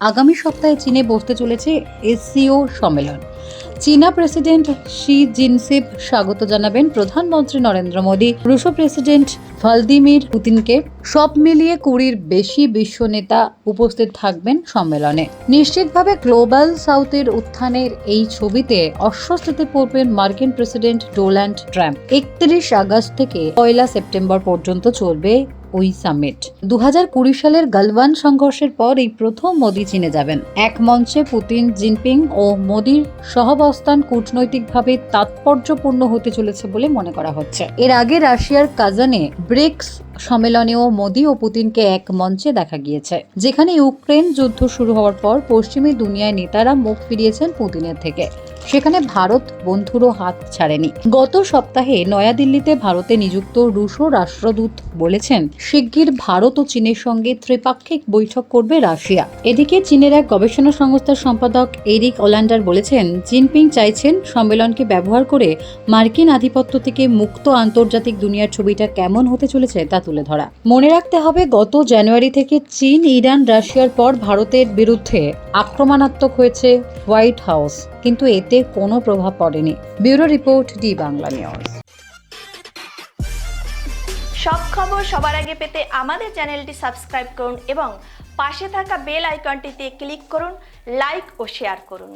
আগামী সপ্তাহে চীনে বসতে চলেছে এসসিও সম্মেলন। চীনা প্রেসিডেন্ট শি জিনসিপ স্বাগত জানাবেন প্রধানমন্ত্রী নরেন্দ্র মোদী। রুশ প্রেসিডেন্ট ভ্লাদিমির পুতিনকে সব মিলিয়ে কুড়ির বেশি বিশ্ব নেতা উপস্থিত থাকবেন সম্মেলনে। নিশ্চিতভাবে গ্লোবাল সাউথের উত্থানের এই ছবিতে অস্বস্তিতে পড়বেন মার্কিন প্রেসিডেন্ট ডোনাল্ড ট্রাম্প। একত্রিশ আগস্ট থেকে পয়লা সেপ্টেম্বর পর্যন্ত চলবে ওই সামিট দু সালের গালওয়ান সংঘর্ষের পর এই প্রথম মোদি চীনে যাবেন। এক মঞ্চে পুতিন, জিনপিং ও মোদির সহাবস্থান কূটনৈতিকভাবে তাৎপর্যপূর্ণ হতে চলেছে বলে মনে করা হচ্ছে। এর আগে রাশিয়ার কাজানে ব্রিক্স সম্মেলনেও মোদি ও পুতিনকে এক মঞ্চে দেখা গিয়েছে, যেখানে ইউক্রেন যুদ্ধ শুরু হওয়ার পর পশ্চিমী দুনিয়ায় নেতারা মুখ ফিরিয়েছেন পুতিনের থেকে। সেখানে ভারত বন্ধুরও হাত ছাড়েনি। গত সপ্তাহে নয়াদিল্লিতে ভারতে নিযুক্ত রুশো রাষ্ট্রদূত বলেছেন, শিগগির ভারত ও চীনের সঙ্গে ত্রিপাক্ষিক বৈঠক করবে রাশিয়া। এদিকে চীনের এক গবেষণা সংস্থার সম্পাদক এরিক ওল্যান্ডার বলেছেন, জিনপিং চাইছেন সম্মেলনকে ব্যবহার করে মার্কিন আধিপত্য থেকে মুক্ত আন্তর্জাতিক দুনিয়ার ছবিটা কেমন হতে চলেছে তা তুলে ধরা। মনে রাখতে হবে, গত জানুয়ারি থেকে চীন, ইরান, রাশিয়ার পর ভারতের বিরুদ্ধে আক্রমণাত্মক হয়েছে হোয়াইট হাউস, কিন্তু এতে কোনো প্রভাব পড়েনি। Bureau report, D Bangla news. সব খবর সবার আগে পেতে আমাদের চ্যানেলটি সাবস্ক্রাইব করুন এবং পাশে থাকা বেল আইকনটিতে ক্লিক করুন, লাইক ও শেয়ার করুন।